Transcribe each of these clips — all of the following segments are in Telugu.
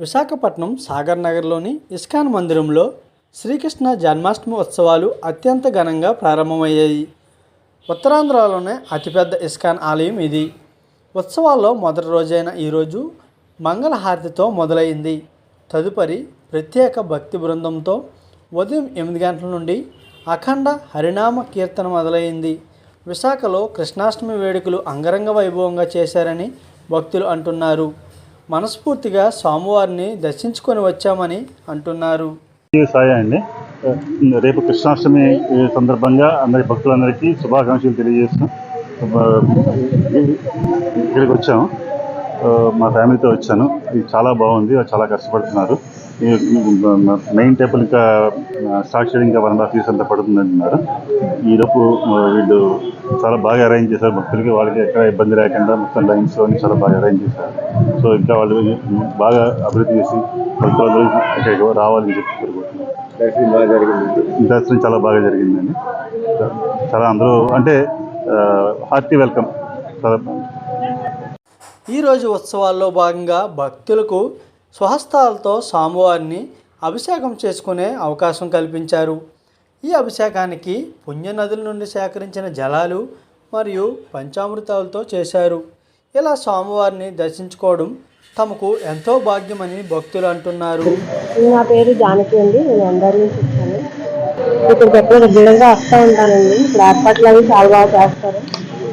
విశాఖపట్నం సాగర్ నగర్లోని ఇస్కాన్ మందిరంలో శ్రీకృష్ణ జన్మాష్టమి ఉత్సవాలు అత్యంత ఘనంగా ప్రారంభమయ్యాయి. ఉత్తరాంధ్రలోనే అతిపెద్ద ఇస్కాన్ ఆలయం ఇది. ఉత్సవాల్లో మొదటి రోజైన ఈరోజు మంగళహారతితో మొదలైంది. తదుపరి ప్రత్యేక భక్తి బృందంతో ఉదయం ఎనిమిది గంటల నుండి అఖండ హరినామ కీర్తన మొదలైంది. విశాఖలో కృష్ణాష్టమి వేడుకలు అంగరంగ వైభవంగా చేశారని భక్తులు అంటున్నారు. మనస్ఫూర్తిగా స్వామివారిని దర్శించుకొని వచ్చామని అంటున్నారు. సాయి అండి. రేపు కృష్ణాష్టమి సందర్భంగా అందరి భక్తులందరికీ శుభాకాంక్షలు తెలియజేస్తూ ఇక్కడికి వచ్చాము. మా ఫ్యామిలీతో వచ్చాను. ఇది చాలా బాగుంది చాలా కష్టపడుతున్నారు. మెయిన్ టెంపుల్ ఇంకా స్టార్ట్ చేయడం ఇంకా వన్ అండ్ హాఫ్ ఇయర్స్ అంతా పడుతుంది అంటున్నారు ఈలోపు వీళ్ళు చాలా బాగా అరేంజ్ చేశారు. భక్తులకి వాళ్ళకి ఎక్కడ ఇబ్బంది లేకుండా మొత్తం లైన్స్ అన్ని చాలా బాగా అరేంజ్ చేశారు. సో ఇంకా వాళ్ళు బాగా అభివృద్ధి చేసి భక్తులందరూ ఇక్కడికి రావాలని చెప్పి జరిగింది. దర్శనం చాలా బాగా జరిగిందండి. చాలా అందరూ అంటే హార్టీ వెల్కమ్ చాలా ఈరోజు ఉత్సవాల్లో భాగంగా భక్తులకు స్వహస్తాలతో స్వామివారిని అభిషేకం చేసుకునే అవకాశం కల్పించారు. ఈ అభిషేకానికి పుణ్యనదుల నుండి సేకరించిన జలాలు మరియు పంచామృతాలతో చేశారు. ఇలా స్వామివారిని దర్శించుకోవడం తమకు ఎంతో భాగ్యమని భక్తులు అంటున్నారు. నా పేరు జానకి అండి. నేను అందరినీ చూస్తాను ఇక్కడికి ఎప్పుడు రెగ్యులర్గా వస్తూ ఉంటానండి. ఇప్పుడు ఏర్పాట్లు అవి చాలా బాగా చేస్తారు.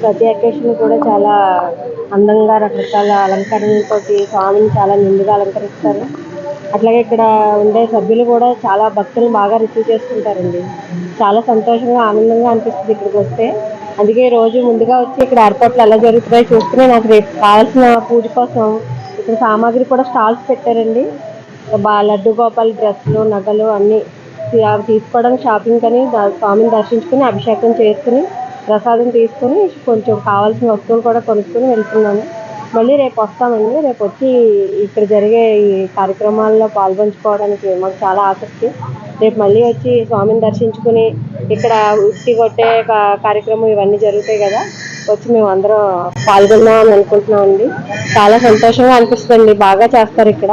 ప్రతి అకేషన్ కూడా చాలా అందంగా రకరకాల అలంకరణలతోటి స్వామిని చాలా నిండుగా అలంకరిస్తారు. అట్లాగే ఇక్కడ ఉండే సభ్యులు కూడా చాలా భక్తులు బాగా రిసీవ్ చేసుకుంటారండి. చాలా సంతోషంగా ఆనందంగా అనిపిస్తుంది ఇక్కడికి వస్తే. అందుకే రోజు ముందుగా వచ్చి ఇక్కడ ఏర్పాట్లు ఎలా జరుగుతున్నాయో చూసుకుని నాకు రేపు కావాల్సిన పూజ కోసం ఇక్కడ సామాగ్రి కూడా స్టాల్స్ పెట్టారండి. బా లడ్డు గోపాల్ డ్రెస్సులు నగలు అన్నీ అవి తీసుకోవడానికి షాపింగ్ అని స్వామిని దర్శించుకుని అభిషేకం చేసుకుని ప్రసాదం తీసుకుని కొంచెం కావాల్సిన వస్తువులు కూడా కొనుక్కొని వెళ్తున్నాను. మళ్ళీ రేపు వస్తామండి. రేపు వచ్చి ఇక్కడ జరిగే ఈ కార్యక్రమాల్లో పాల్పంచుకోవడానికి మాకు చాలా ఆసక్తి. రేపు మళ్ళీ వచ్చి స్వామిని దర్శించుకుని ఇక్కడ ఉట్టి కొట్టే కా- కార్యక్రమం ఇవన్నీ జరుగుతాయి కదా వచ్చి మేము అందరం పాల్గొందామని అనుకుంటున్నామండి. చాలా సంతోషంగా అనిపిస్తుంది బాగా చేస్తారు ఇక్కడ.